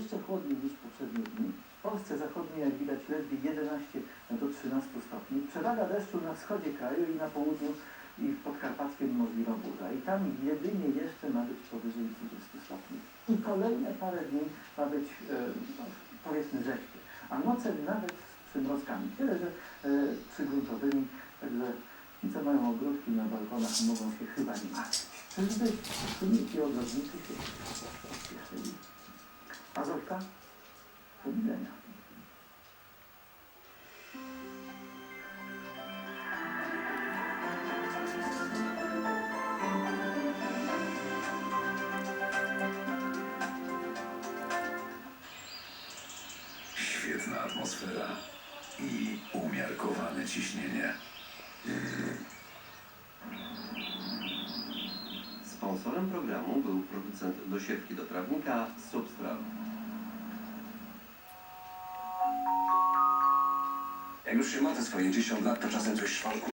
jeszcze chłodniej niż poprzednie dni. W Polsce zachodniej, jak widać, ledwie 11 do 13 stopni. Przewaga deszczu na wschodzie kraju i na południu i w Podkarpackiem możliwa burza. I tam jedynie jeszcze ma być powyżej 20 stopni. I kolejne parę dni ma być, e, no, powiedzmy, rzeźkie. A noce nawet z przymrozkami. Tyle, że e, przygruntowymi. Także ci, co mają ogródki na balkonach, mogą się chyba nie martwić. Czyżby czyniki ogrodniczy się? A Zofka? Do widzenia. Świetna atmosfera i umiarkowane ciśnienie. Sponsorem programu był producent dosiewki do trawnika Substrat. Jak już się ma te swoje 10 lat, to czasem coś szwanku.